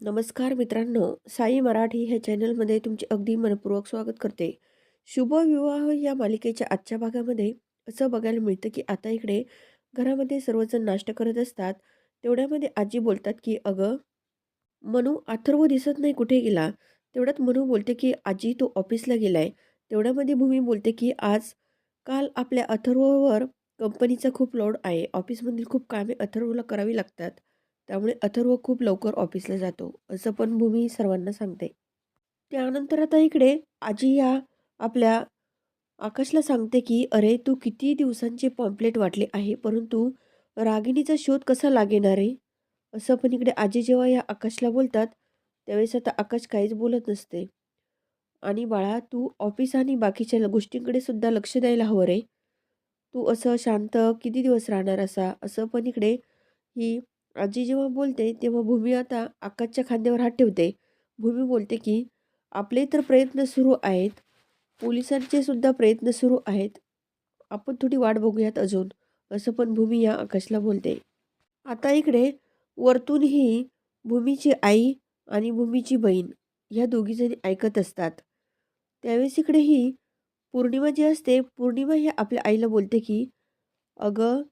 नमस्कार मित्रांनो साई मराठी ह्या चॅनलमध्ये तुमचे अगदी मनपूर्वक स्वागत करते. शुभ विवाह या मालिकेच्या आजच्या भागामध्ये असं बघायला मिळतं की आता इकडे घरामध्ये सर्वजण नाश्ता करत असतात. तेवढ्यामध्ये आजी बोलतात की अगं मनू अथर्व दिसत नाही कुठे गेला? तेवढ्यात मनू बोलते की आजी तो ऑफिसला गेलाय. तेवढ्यामध्ये भूमी बोलते की आज काल आपल्या अथर्ववर कंपनीचा खूप लोड आहे. ऑफिसमधील खूप कामे अथर्वला करावी लागतात. त्यामुळे अथर्व खूप लवकर ऑफिसला जातो असं पण भूमी सर्वांना सांगते. त्यानंतर आता इकडे आजी या आपल्या आकाशला सांगते की अरे तू किती दिवसांचे पॉम्पलेट वाटले आहे परंतु रागिणीचा शोध कसा लागेणार आहे असं पण इकडे आजी जेव्हा या आकाशला बोलतात त्यावेळेस आता आकाश काहीच बोलत नसते. आणि बाळा तू ऑफिस आणि बाकीच्या गोष्टींकडे सुद्धा लक्ष द्यायला हवं रे. तू असं शांत किती दिवस राहणार असा? असं पण इकडे ही आजी जेव्हा बोलते तेव्हा भूमी आता आकाशच्या खांद्यावर हात ठेवते. भूमी बोलते की आपले तर प्रयत्न सुरू आहेत. पोलिसांचे सुद्धा प्रयत्न सुरू आहेत. आपण थोडी वाट बघूयात अजून. असं पण भूमी या आकाशला बोलते. आता इकडे वरतूनही भूमीची आई आणि भूमीची बहीण ह्या दोघीजणी ऐकत असतात. त्यावेळेस इकडे ही पौर्णिमा जी असते पौर्णिमा ही आपल्या आईला बोलते की अगं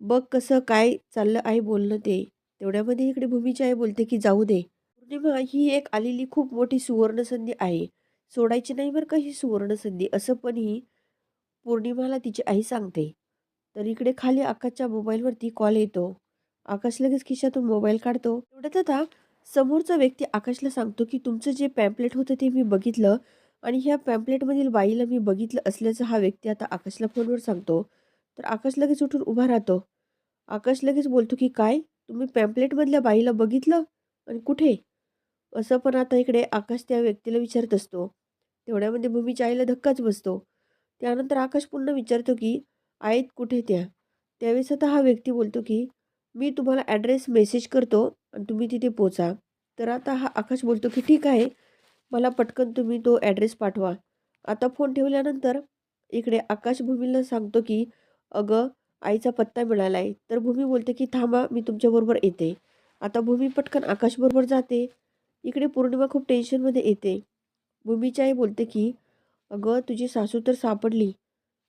बघ कसं काय चाललं आहे बोलणं ते? तेवढ्यामध्ये इकडे भूमीची आई बोलते की जाऊ दे. पौर्णिमा ही एक आलेली खूप मोठी सुवर्णसंधी आहे. सोडायची नाही बरं का ही सुवर्णसंधी? असं पण ही पौर्णिमाला तिची आई सांगते. तर इकडे खाली आकाशच्या मोबाईलवरती कॉल येतो. आकाश लगेच खिशातून मोबाईल काढतो. तेवढ्यात आता समोरचा व्यक्ती आकाशला सांगतो की तुमचं जे पॅम्पलेट होतं ते मी बघितलं आणि ह्या पॅम्पलेटमधील बाईला मी बघितलं असल्याचं हा व्यक्ती आता आकाशला फोनवर सांगतो. तर आकाश लगेच उठून उभा राहतो. आकाश लगेच बोलतो की काय? तुम्ही पॅम्पलेटमधल्या बाईला बघितलं? आणि कुठे? असं पण आता इकडे आकाश त्या व्यक्तीला विचारत असतो. तेवढ्यामध्ये भूमीच्या आईला धक्काच बसतो. त्यानंतर आकाश पुन्हा विचारतो की आहेत कुठे त्या? त्यावेळेस आता हा व्यक्ती बोलतो की मी तुम्हाला ॲड्रेस मेसेज करतो आणि तुम्ही तिथे पोचा. तर आता हा आकाश बोलतो की ठीक आहे. मला पटकन तुम्ही तो ॲड्रेस पाठवा. आता फोन ठेवल्यानंतर इकडे आकाश भूमीला सांगतो की अगं आईचा पत्ता मिळाला आहे तर भूमी बोलते की थांबा मी तुमच्याबरोबर येते. आता भूमी पटकन आकाशबरोबर जाते. इकडे पौर्णिमा खूप टेन्शनमध्ये येते. भूमीची आई बोलते की अगं तुझी सासू तर सापडली.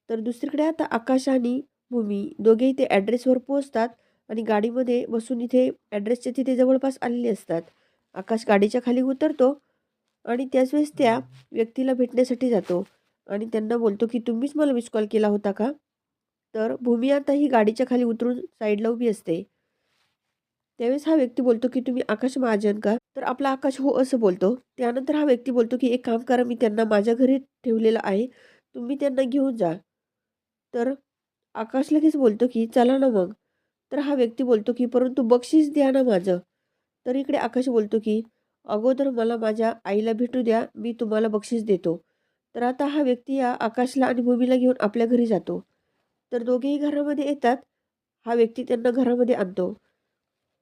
तर दुसरीकडे आता आकाश आणि भूमी दोघेही ते ॲड्रेसवर पोहोचतात आणि गाडीमध्ये बसून इथे ॲड्रेसच्या तिथे जवळपास आलेले असतात. आकाश गाडीच्या खाली उतरतो आणि त्याच वेळेस त्या व्यक्तीला भेटण्यासाठी जातो आणि त्यांना बोलतो की तुम्हीच मला मिस कॉल केला होता का? तर भूमी आता ही गाडीच्या खाली उतरून साईडला उभी असते. त्यावेळेस हा व्यक्ती बोलतो की तुम्ही आकाश महाजन का? तर आपला आकाश हो असं बोलतो. त्यानंतर हा व्यक्ती बोलतो की एक काम करा मी त्यांना माझ्या घरी ठेवलेलं आहे. तुम्ही त्यांना घेऊन जा. तर आकाश लगेच बोलतो की चला ना मग. तर हा व्यक्ती बोलतो की परंतु बक्षीस द्या ना माझं. तर इकडे आकाश बोलतो की अगोदर मला माझ्या आईला भेटू द्या मी तुम्हाला बक्षीस देतो. तर आता हा व्यक्ती या आकाशला आणि भूमीला घेऊन आपल्या घरी जातो. तर दोघेही घरामध्ये येतात. हा व्यक्ती त्यांना घरामध्ये आणतो.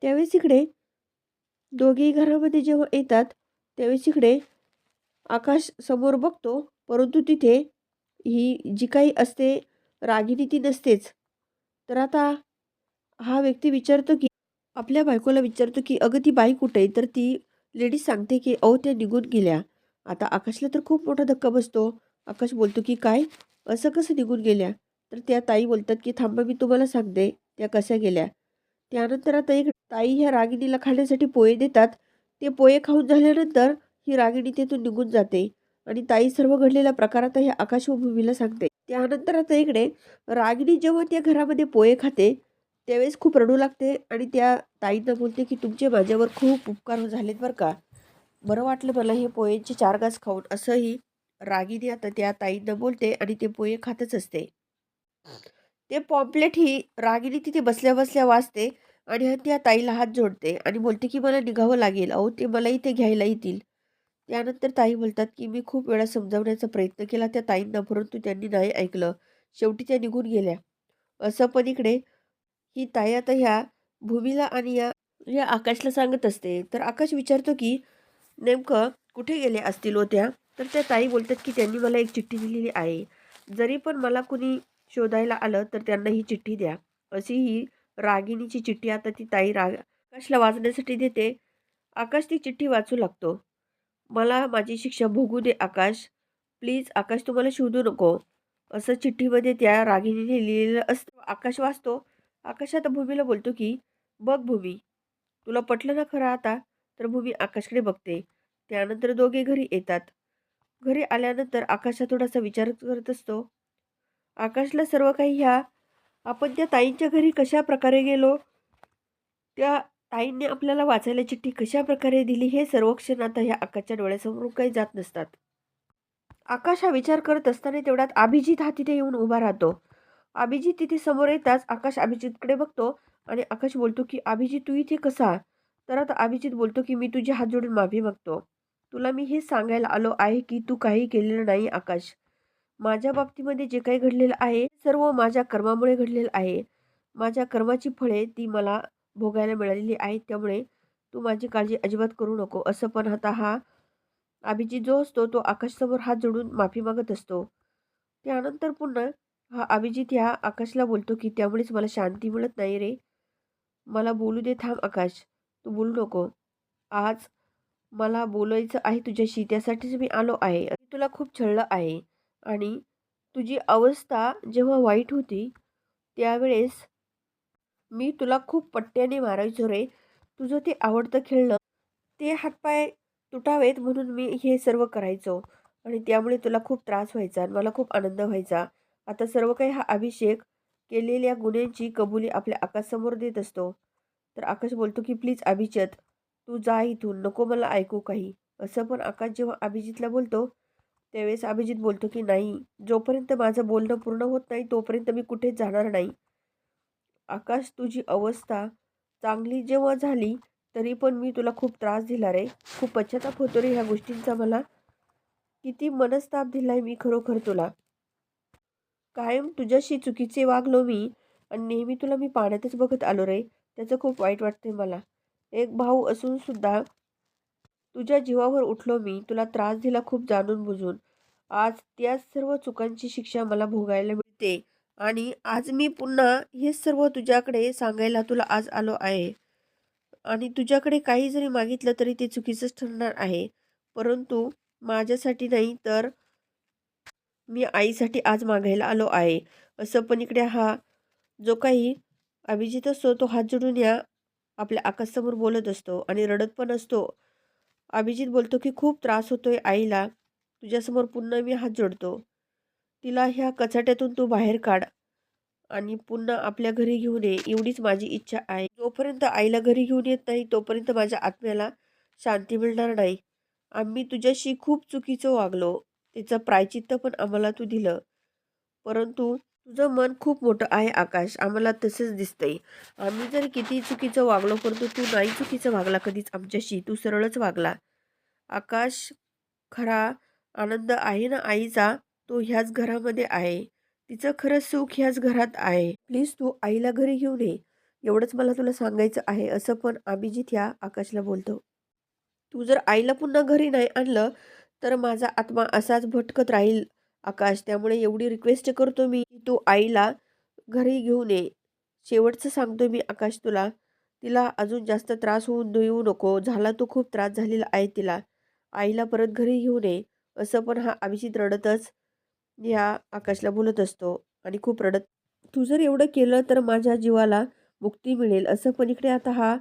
त्यावेळेस इकडे दोघेही घरामध्ये जेव्हा येतात त्यावेळेस इकडे आकाश समोर बघतो. परंतु तिथे ही जी काही असते रागिनी ती नसतेच. तर आता हा व्यक्ती विचारतो की आपल्या बायकोला विचारतो की अगं ती बाई कुठे आहे? तर ती लेडीज सांगते की अहो त्या निघून गेल्या. आता आकाशला तर खूप मोठा धक्का बसतो. आकाश बोलतो की काय? असं कसं निघून गेल्या? तर त्या ताई बोलतात की थांबा मी तुम्हाला सांगते त्या कशा गेल्या. त्यानंतर आता एक ताई ह्या रागिणीला खाण्यासाठी पोहे देतात. ते पोहे खाऊन झाल्यानंतर ही रागिणी तेथून निघून जाते आणि ताई सर्व घडलेल्या प्रकार आता ह्या आकाशभूमीला सांगते. त्यानंतर आता इकडे रागिणी जेव्हा त्या घरामध्ये पोहे खाते त्यावेळेस खूप रडू लागते आणि त्या ताईंना बोलते की तुमचे माझ्यावर खूप उपकार झालेत बरं का. बरं वाटलं मला हे पोहेचे चार घास खाऊन असंही रागिणी आता त्या ताईंना बोलते आणि ते पोहे खातच असते. ते पॉम्पलेट ही रागिनी तिथे बसल्या बसल्या वाचते आणि त्या ताईला हात जोडते आणि बोलते की मला निघावं लागेल अहो ते मला इथे घ्यायला येतील. त्यानंतर ताई बोलतात की मी खूप वेळा समजावण्याचा प्रयत्न केला त्या ताईंना परंतु त्यांनी नाही ऐकलं. शेवटी त्या निघून गेल्या. असं पण इकडे ही ताई आता ह्या भूमीला आणि या या आकाशला सांगत असते. तर आकाश विचारतो की नेमकं कुठे गेले असतील होत्या तर त्या ताई बोलतात की त्यांनी मला एक चिठ्ठी दिलेली आहे. जरी पण मला कुणी शोधायला आलं तर त्यांना ही चिठ्ठी द्या. अशी ही रागिणीची चिठ्ठी आता ती ताई राग आकाशला वाचण्यासाठी देते. आकाश ती चिठ्ठी वाचू लागतो. मला माझी शिक्षा भोगू दे आकाश. प्लीज आकाश तुम्हाला शोधू नको. असं चिठ्ठीमध्ये त्या रागिणीने लिहिलेलं असतं. आकाश वाचतो. आकाश आता भूमीला बोलतो की बघ भूमी तुला पटलं ना खरं आता? तर भूमी आकाशकडे बघते. त्यानंतर दोघे घरी येतात. घरी आल्यानंतर आकाश थोडासा विचार करत असतो. आकाशला सर्व काही ह्या. आपण त्या ताईंच्या घरी कशा प्रकारे गेलो? त्या ताईंनी आपल्याला वाचायला चिठ्ठी कशा प्रकारे दिली हे सर्व क्षण आता ह्या आकाशच्या डोळ्यासमोरून काही जात नसतात. आकाश हा विचार करत असताना तेवढ्यात अभिजित हा तिथे येऊन उभा राहतो. अभिजित तिथे समोर येताच आकाश अभिजितकडे बघतो आणि आकाश बोलतो की अभिजित तू इथे कसा? तर आता अभिजित बोलतो की मी तुझे हात जोडून माफी मागतो. तुला मी हे सांगायला आलो आहे की तू काही केलेलं नाही आकाश. माझ्या बाबतीमध्ये जे काही घडलेलं आहे सर्व माझ्या कर्मामुळे घडलेलं आहे. माझ्या कर्माची फळे ती मला भोगायला मिळालेली आहेत त्यामुळे तू माझी काळजी अजिबात करू नको. असं पण आता हा अभिजित जो असतो तो आकाशसमोर हात जोडून माफी मागत असतो. त्यानंतर पुन्हा हा अभिजित ह्या आकाशला बोलतो की त्यामुळेच मला शांती मिळत नाही रे. मला बोलू दे थांब आकाश. तू बोलू नको. आज मला बोलायचं आहे तुझ्याशी त्यासाठीच मी आलो आहे. तुला खूप छळलं आहे. आणि तुझी अवस्था जेव्हा वाईट होती त्यावेळेस मी तुला खूप पट्ट्याने मारायचो रे. तुझं ते आवडतं खेळणं ते हातपाय तुटावेत म्हणून मी हे सर्व करायचो आणि त्यामुळे तुला खूप त्रास व्हायचा आणि मला खूप आनंद व्हायचा. आता सर्व काही हा अभिषेक केलेल्या गुन्ह्यांची कबुली आपल्या आकाशसमोर देत असतो. तर आकाश बोलतो की प्लीज अभिजित तू जा इथून नको मला ऐकू काही. असं पण आकाश जेव्हा अभिजितला बोलतो त्यावेळेस अभिजित बोलतो की नाही जोपर्यंत माझं बोलणं पूर्ण होत नाही तोपर्यंत मी कुठेच जाणार नाही. आकाश तुझी अवस्था चांगली जेव्हा झाली तरी पण मी तुला खूप त्रास दिला रे. खूप पश्चाताप होतो रे ह्या गोष्टींचा मला. किती मनस्ताप दिलाय मी खरोखर तुला. कायम तुझ्याशी चुकीचे वागलो मी आणि नेहमी तुला मी पाण्यातच बघत आलो रे. त्याचं खूप वाईट वाटते मला. एक भाऊ असून सुद्धा तुझ्या जीवावर उठलो मी तुला त्रास दिला खूप जाणून बुजून. आज त्या सर्व चुकांची शिक्षा मला भोगायला मिळते आणि आज मी पुन्हा हे सर्व तुझ्याकडे सांगायला तुला आज आलो आहे. आणि तुझ्याकडे काही जरी मागितलं तरी ते चुकीचंच ठरणार आहे. परंतु माझ्यासाठी नाही तर मी आईसाठी आज मागायला आलो आहे. असं पण इकडे हा जो काही अभिजित असतो तो हात जोडून या आपल्या आकाशसमोर बोलत असतो आणि रडत पण असतो. अभिजित बोलतो की खूप त्रास होतोय आईला. तुझ्यासमोर पुन्हा मी हात जोडतो. तिला ह्या कचाट्यातून तू बाहेर काढ आणि पुन्हा आपल्या घरी घेऊन ये. एवढीच माझी इच्छा आहे. जोपर्यंत आईला घरी घेऊन येत नाही तोपर्यंत माझ्या आत्म्याला शांती मिळणार नाही. आम्ही तुझ्याशी खूप चुकीचं वागलो. तिचं प्रायचित्त पण आम्हाला तू दिलं. परंतु तुझं मन खूप मोठं आहे आकाश. आम्हाला तसंच दिसतंय. आम्ही जर किती चुकीचं वागलो परंतु तू नाही चुकीचं वागला कधीच आमच्याशी. तू सरळच वागला. आकाश खरा आनंद आहे ना आईचा? तो ह्याच घरामध्ये आहे. तिचं खरं सुख ह्याच घरात आहे. प्लीज तू आईला घरी घेऊन ये. एवढंच मला तुला सांगायचं आहे असं पण अभिजित ह्या आकाशला बोलतो. तू जर आईला पुन्हा घरी नाही आणलं तर माझा आत्मा असाच भटकत राहील. आकाश त्यामुळे एवढी रिक्वेस्ट करतो मी की तू आईला घरी घेऊन ये. शेवटचं सांगतो मी आकाश तुला. तिला अजून जास्त त्रास होऊन देऊ नको. झाला तो खूप त्रास झालेला आहे तिला. आईला परत घरी घेऊन ये. असं पण हा अभिजित रडतच या आकाशला बोलत असतो आणि खूप रडत. तू जर एवढं केलं तर माझ्या जीवाला मुक्ती मिळेल. असं पण इकडे आता हा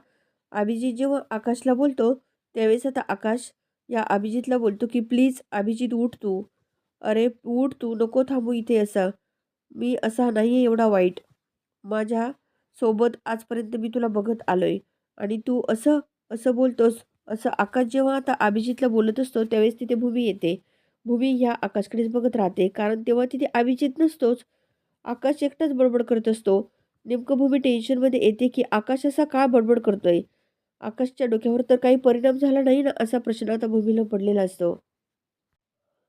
अभिजित जेव्हा आकाशला बोलतो त्यावेळेस आता आकाश या अभिजितला बोलतो की प्लीज अभिजित उठ तू. अरे उठ तू नको थांबू इथे असं. मी असा नाही आहे एवढा वाईट. माझ्या सोबत आजपर्यंत मी तुला बघत आलो आहे आणि तू असं असं बोलतोस असं आकाश जेव्हा आता अभिजितला बोलत असतो त्यावेळेस तिथे भूमी येते. भूमी ह्या आकाशकडेच बघत राहते कारण तेव्हा तिथे अभिजित नसतोच. आकाश एकटाच बडबड करत असतो. नेमकं भूमी टेन्शनमध्ये येते की आकाश असा का बडबड करतोय? आकाशच्या डोक्यावर तर काही परिणाम झाला नाही ना असा प्रश्न आता भूमीला पडलेला असतो.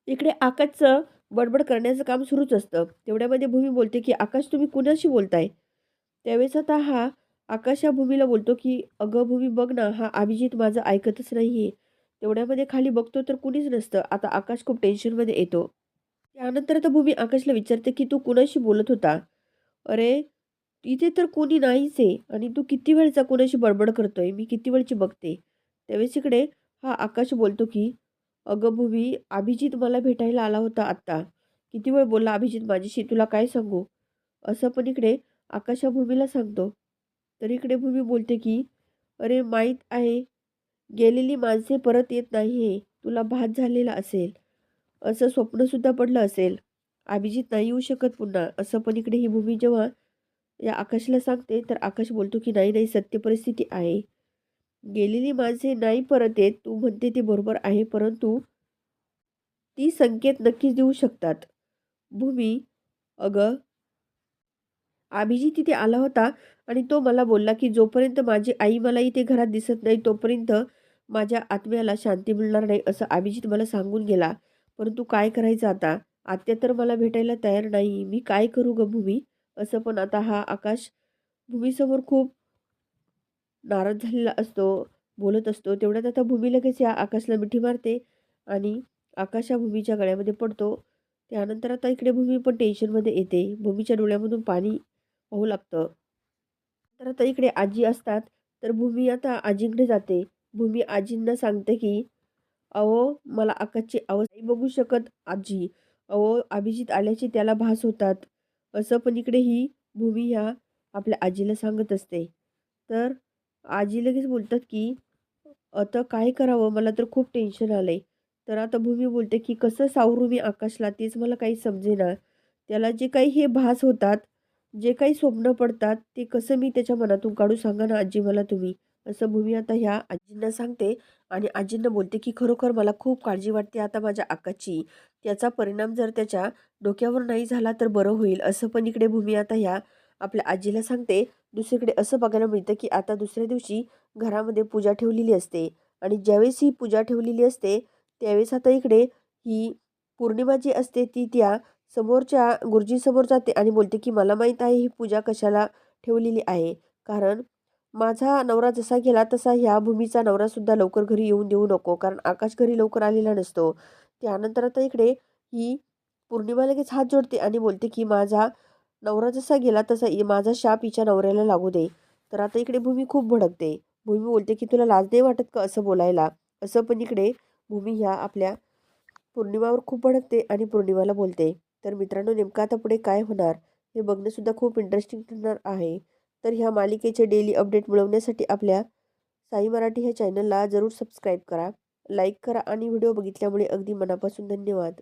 इकडे आकाशचं बडबड करण्याचं काम सुरूच असतं. तेवढ्यामध्ये भूमी बोलते की आकाश तुम्ही कुणाशी बोलताय? त्यावेळेस आता हा आकाश या भूमीला बोलतो की अगं भूमी बघ ना हा अभिजित माझं ऐकतच नाही आहे तेवढ्यामध्ये खाली बघतो तर कुणीच नसतं. आता आकाश खूप टेन्शनमध्ये येतो. त्यानंतर आता भूमी आकाशला विचारते की तू कुणाशी बोलत होता? अरे इथे तर कोणी नाहीच आहे आणि तू किती वेळचा कोणाशी बडबड करतोय? मी किती वेळची बघते. त्यावेळेस इकडे हा आकाश बोलतो की अगं भूमी अभिजित मला भेटायला आला होता आत्ता. किती वेळ बोलला अभिजित माझ्याशी तुला काय सांगू? असं पण इकडे आकाशा भूमीला सांगतो. तर इकडे भूमी बोलते की अरे माहीत आहे गेलेली माणसे परत येत नाही हे तुला भात झालेला असेल. असं स्वप्नसुद्धा पडलं असेल. अभिजित नाही येऊ शकत पुन्हा. असं पण इकडे ही भूमी जेव्हा या आकाशला सांगते तर आकाश बोलतो की नाही नाही सत्य परिस्थिती आहे. गेलेली माणसे नाही परत येत. तू म्हणते ते बरोबर आहे परंतु ती संकेत नक्कीच देऊ शकतात. भूमी अगं. अभिजित तिथे आला होता आणि तो मला बोलला की जोपर्यंत माझी आई मला इथे घरात दिसत नाही तोपर्यंत माझ्या आत्म्याला शांती मिळणार नाही असं अभिजित मला सांगून गेला. परंतु काय करायचं आता? आत्या तर मला भेटायला तयार नाही. मी काय करू ग भूमी? असं पण आता हा आकाश भूमीसमोर खूप नाराज झालेला असतो बोलत असतो. तेवढ्यात आता भूमी लगेच या आकाशला मिठी मारते आणि आकाश हा भूमीच्या गळ्यामध्ये पडतो. त्यानंतर आता इकडे भूमी पण टेन्शनमध्ये येते. भूमीच्या डोळ्यामधून पाणी पाहू लागतं. तर आता इकडे आजी असतात. तर भूमी आता आजीकडे जाते. भूमी आजींना सांगते की अहो मला आकाशची आवाज नाही बघू शकत आजी. अहो अभिजित आल्याचे त्याला भास होतात. असं पण इकडे ही भूमी ह्या आपल्या आजीला सांगत असते. तर आजी लगेच बोलतात की आता काय करावं? मला तर खूप टेन्शन आलं आहे तर आता भूमी बोलते की कसं सावरू मी आकाशला? तेच मला काही समजेना. त्याला जे काही हे भास होतात जे काही स्वप्न पडतात ते कसं मी त्याच्या मनातून काढू सांगा ना आजी मला तुम्ही? असं भूमी आता ह्या आजींना सांगते आणि आजींना बोलते की खरोखर मला खूप काळजी वाटते आता माझ्या आकाची. त्याचा परिणाम जर त्याच्या डोक्यावर नाही झाला तर बरं होईल. असं पण इकडे भूमी आता ह्या आपल्या आजीला सांगते. दुसरीकडे असं बघायला मिळतं की आता दुसऱ्या दिवशी घरामध्ये पूजा ठेवलेली असते. आणि ज्यावेळेस ही पूजा ठेवलेली असते त्यावेळेस आता इकडे ही पौर्णिमा जी असते ती त्या समोरच्या गुरुजीसमोर जाते आणि बोलते की मला माहीत आहे ही पूजा कशाला ठेवलेली आहे. कारण माझा नवरा जसा गेला तसा ह्या भूमीचा नवरासुद्धा लवकर घरी येऊन देऊ नको कारण आकाश घरी लवकर आलेला नसतो. त्यानंतर आता इकडे ही पौर्णिमा लगेच हात जोडते आणि बोलते की माझा नवरा जसा गेला तसा माझा शाप हिच्या नवऱ्याला लागू दे. तर आता इकडे भूमी खूप भडकते. भूमी बोलते की तुला लाज नाही वाटत का असं बोलायला? असं पण इकडे भूमी ह्या आपल्या पौर्णिमावर खूप भडकते आणि पौर्णिमाला बोलते. तर मित्रांनो नेमकं आता पुढे काय होणार? हे बघणंसुद्धा खूप इंटरेस्टिंग ठरणार आहे. तर ह्या मालिकेचे डेली अपडेट मिळवण्यासाठी आपल्या साई मराठी ह्या चॅनलला जरूर सबस्क्राईब करा लाईक करा आणि व्हिडिओ बघितल्यामुळे अगदी मनापासून धन्यवाद.